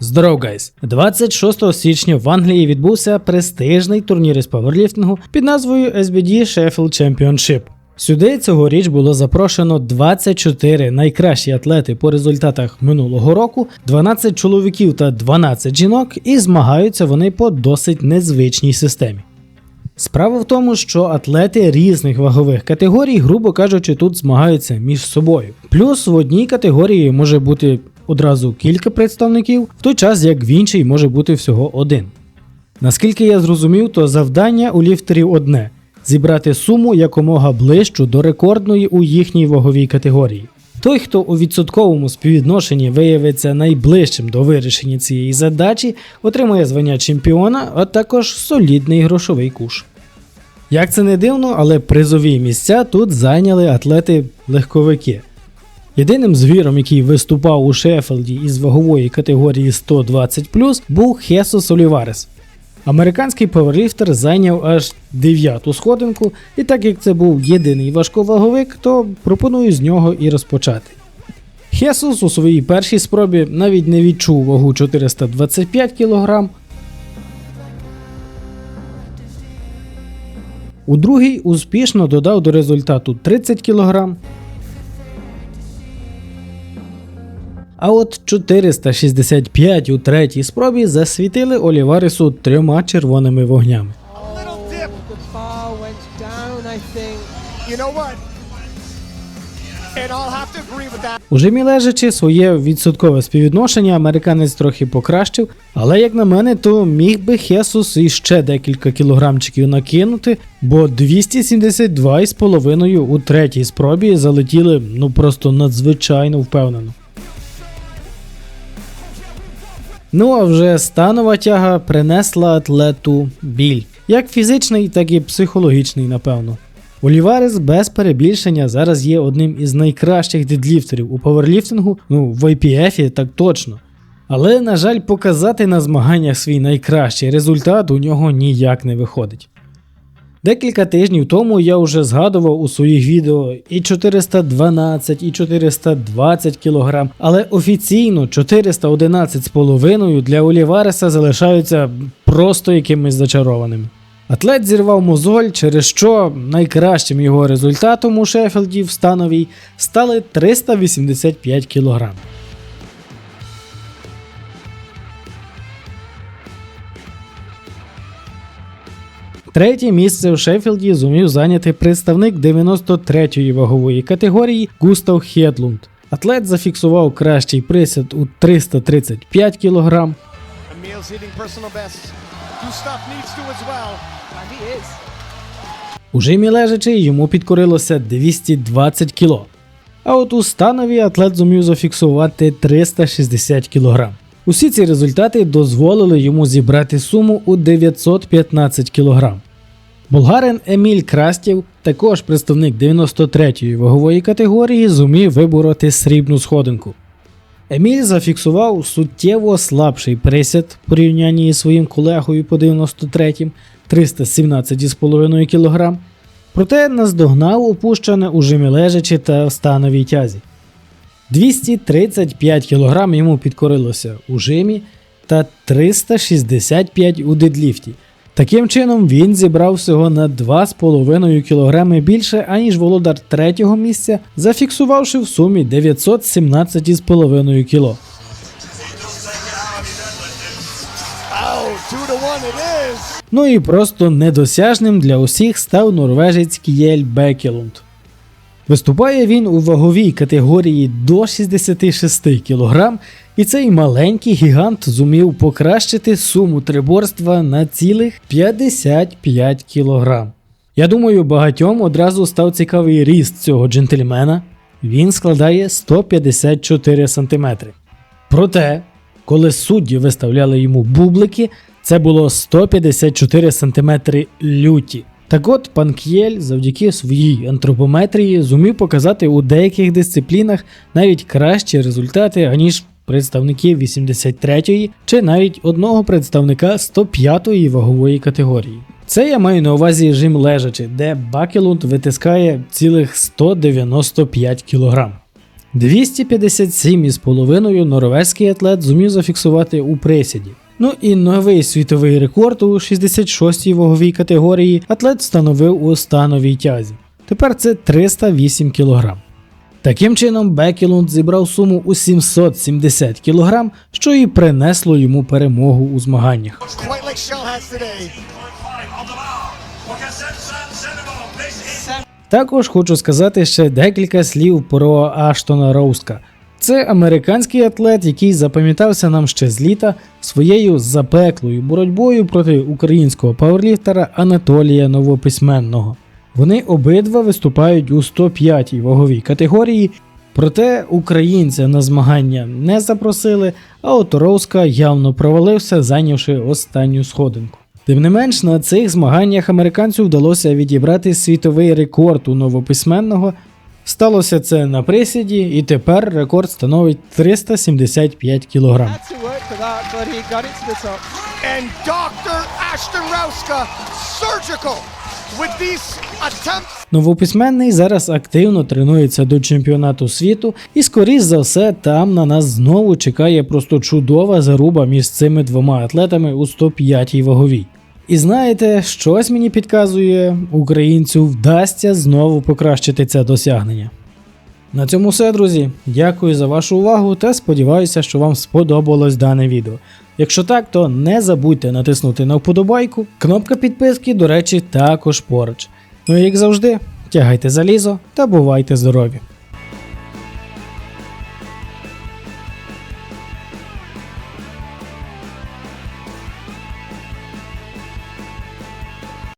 Здоров, гайс! 26 січня в Англії відбувся престижний турнір із паверліфтингу під назвою SBD Sheffield Championship. Сюди цьогоріч було запрошено 24 найкращі атлети по результатах минулого року, 12 чоловіків та 12 жінок, і змагаються вони по досить незвичній системі. Справа в тому, що атлети різних вагових категорій, грубо кажучи, тут змагаються між собою. Плюс в одній категорії може бути одразу кілька представників, в той час як в іншій може бути всього один. Наскільки я зрозумів, то завдання у ліфтерів одне зібрати суму якомога ближчу до рекордної у їхній ваговій категорії. Той, хто у відсотковому співвідношенні виявиться найближчим до вирішення цієї задачі, отримує звання чемпіона, а також солідний грошовий куш. Як це не дивно, але призові місця тут зайняли атлети-легковики. Єдиним звіром, який виступав у Шеффілді із вагової категорії 120 був Хесус Оліварес. Американський паверліфтер зайняв аж дев'яту сходинку, і так як це був єдиний важковаговик, то пропоную з нього і розпочати. Хесус у своїй першій спробі навіть не відчув вагу 425 кг. У другій успішно додав до результату 30 кг. А от 465 у третій спробі засвітили Оліваресу трьома червоними вогнями. A little dip. The bar went down, I think. You know what? And I'll have to agree with that. У жимі лежачи своє відсоткове співвідношення американець трохи покращив, але як на мене, то міг би Хесус іще декілька кілограмчиків накинути, бо 272,5 у третій спробі залетіли ну просто надзвичайно впевнено. Ну а вже станова тяга принесла атлету біль, як фізичний, так і психологічний, напевно. Оліварес без перебільшення зараз є одним із найкращих дедліфтерів у паверліфтингу, ну в IPF так точно. Але, на жаль, показати на змаганнях свій найкращий результат у нього ніяк не виходить. Декілька тижнів тому я вже згадував у своїх відео і 412, і 420 кг, але офіційно 411,5 для Олівареса залишаються просто якимись зачарованими. Атлет зірвав мозоль, через що найкращим його результатом у Шеффілді в становій стали 385 кг. Третє місце в Шеффілді зумів зайняти представник 93-ї вагової категорії Густав Хедлунд. Атлет зафіксував кращий присід у 335 кг. У жимі лежачи йому підкорилося 220 кг. А от у станові атлет зумів зафіксувати 360 кг. Усі ці результати дозволили йому зібрати суму у 915 кг. Болгарин Еміль Крастів, також представник 93-ї вагової категорії, зумів вибороти срібну сходинку. Еміль зафіксував суттєво слабший присід в порівнянні із своїм колегою по 93-м 317,5 кг, проте наздогнав опущене у жимі лежачі та становій тязі. 235 кг йому підкорилося у жимі та 365 у дедліфті. Таким чином він зібрав всього на 2,5 кг більше, аніж володар третього місця, зафіксувавши в сумі 917,5 кг. Ну і просто недосяжним для усіх став норвежець Кієль Бекелунд. Виступає він у ваговій категорії до 66 кг, і цей маленький гігант зумів покращити суму триборства на цілих 55 кг. Я думаю, багатьом одразу став цікавий ріст цього джентльмена. Він складає 154 см. Проте, коли судді виставляли йому бублики, це було 154 см люті. Так от пан К'єль завдяки своїй антропометрії зумів показати у деяких дисциплінах навіть кращі результати, аніж представники 83-ї чи навіть одного представника 105-ї вагової категорії. Це я маю на увазі жим лежачи, де Бакелунд витискає цілих 195 кг. 257,5 норвезький атлет зумів зафіксувати у присіді. Ну і новий світовий рекорд у 66-й ваговій категорії атлет встановив у становій тязі. Тепер це 308 кг. Таким чином, Бекілунд зібрав суму у 770 кг, що і принесло йому перемогу у змаганнях. Також хочу сказати ще декілька слів про Аштона Роуска. Це американський атлет, який запам'ятався нам ще з літа своєю запеклою боротьбою проти українського пауерліфтера Анатолія Новописьменного. Вони обидва виступають у 105 й ваговій категорії, проте українця на змагання не запросили, а от явно провалився, зайнявши останню сходинку. Тим не менш, на цих змаганнях американцю вдалося відібрати світовий рекорд у новописьменного. Сталося це на присіді, і тепер рекорд становить 375 кг. Had to work for that, but he got it to the top. And Dr. Ashton surgical with these attempts. Новописьменний зараз активно тренується до чемпіонату світу, і скоріш за все там на нас знову чекає просто чудова заруба між цими двома атлетами у 105-й ваговій. І знаєте, щось мені підказує, українцю вдасться знову покращити це досягнення. На цьому все, друзі. Дякую за вашу увагу та сподіваюся, що вам сподобалось дане відео. Якщо так, то не забудьте натиснути на вподобайку. Кнопка підписки, до речі, також поруч. Ну і як завжди, тягайте залізо та бувайте здорові!